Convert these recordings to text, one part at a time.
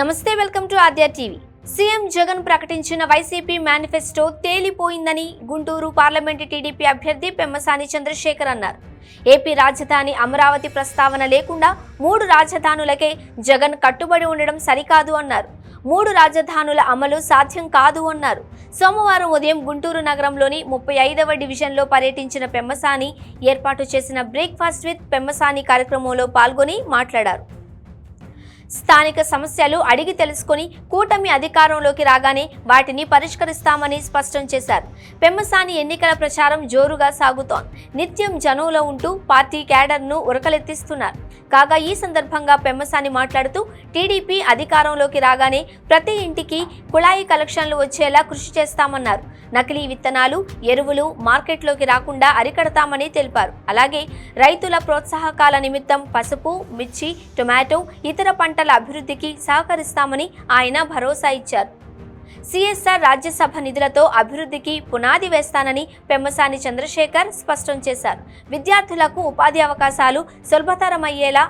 నమస్తే welcome to Aadya TV. CM Jagan ప్రకటించిన YCP manifesto తేలిపోయిందని గుంటూరు పార్లమెంటు టీడీపీ అభ్యర్థి పెమ్మసాని చంద్రశేఖర్ అన్నారు. ఏపీ రాజధాని అమరావతి ప్రస్తావన లేకుండా మూడు రాజధానులకే జగన్ కట్టుబడి ఉండడం సరికాదు అన్నారు. మూడు రాజధానుల అమలు సాధ్యం కాదు అన్నారు. సోమవారం ఉదయం గుంటూరు నగరంలోని ముప్పై ఐదవ డివిజన్లో పర్యటించిన పెమ్మసాని ఏర్పాటు చేసిన బ్రేక్ఫాస్ట్ విత్ పెమ్మసాని కార్యక్రమంలో పాల్గొని మాట్లాడారు. స్థానిక సమస్యలు అడిగి తెలుసుకొని కూటమి అధికారంలోకి రాగానే వాటిని పరిష్కరిస్తామని స్పష్టం చేశారు. పెమ్మసాని ఎన్నికల ప్రచారం జోరుగా సాగుతోంది. నిత్యం జనంలో ఉంటూ పార్టీ క్యాడర్ను ఉరకలెత్తిస్తున్నారు. కాగా ఈ సందర్భంగా పెమ్మసాని మాట్లాడుతూ టీడీపీ అధికారంలోకి రాగానే ప్రతి ఇంటికి కుళాయి కలెక్షన్లు వచ్చేలా కృషి చేస్తామన్నారు. నకిలీ విత్తనాలు ఎరువులు మార్కెట్లోకి రాకుండా అరికడతామని తెలిపారు. అలాగే రైతుల ప్రోత్సాహకాల నిమిత్తం పసుపు మిర్చి టొమాటో ఇతర పంట పంటల అభివృద్ధికి సహకరిస్తామని ఆయన భరోసా ఇచ్చారు. సిఎస్ఆర్ రాజ్యసభ నిధులతో అభివృద్ధికి పునాది వేస్తానని పెమ్మసాని చంద్రశేఖర్ స్పష్టం చేశారు. విద్యార్థులకు ఉపాధి అవకాశాలు సులభతరమయ్యేలా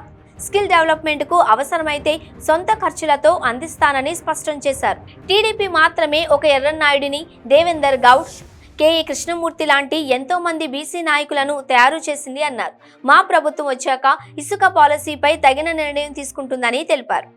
స్కిల్ డెవలప్మెంట్కు అవసరమైతే సొంత ఖర్చులతో అందిస్తానని స్పష్టం చేశారు. టీడీపీ మాత్రమే ఒక ఎర్రన్నాయుడిని దేవేందర్ గౌడ్ కేఈ కృష్ణమూర్తి లాంటి ఎంతో మంది బీసీ నాయకులను తయారు చేసింది అన్నారు. మా ప్రభుత్వం వచ్చాక ఇసుక పాలసీపై తగిన నిర్ణయం తీసుకుంటుందని తెలిపారు.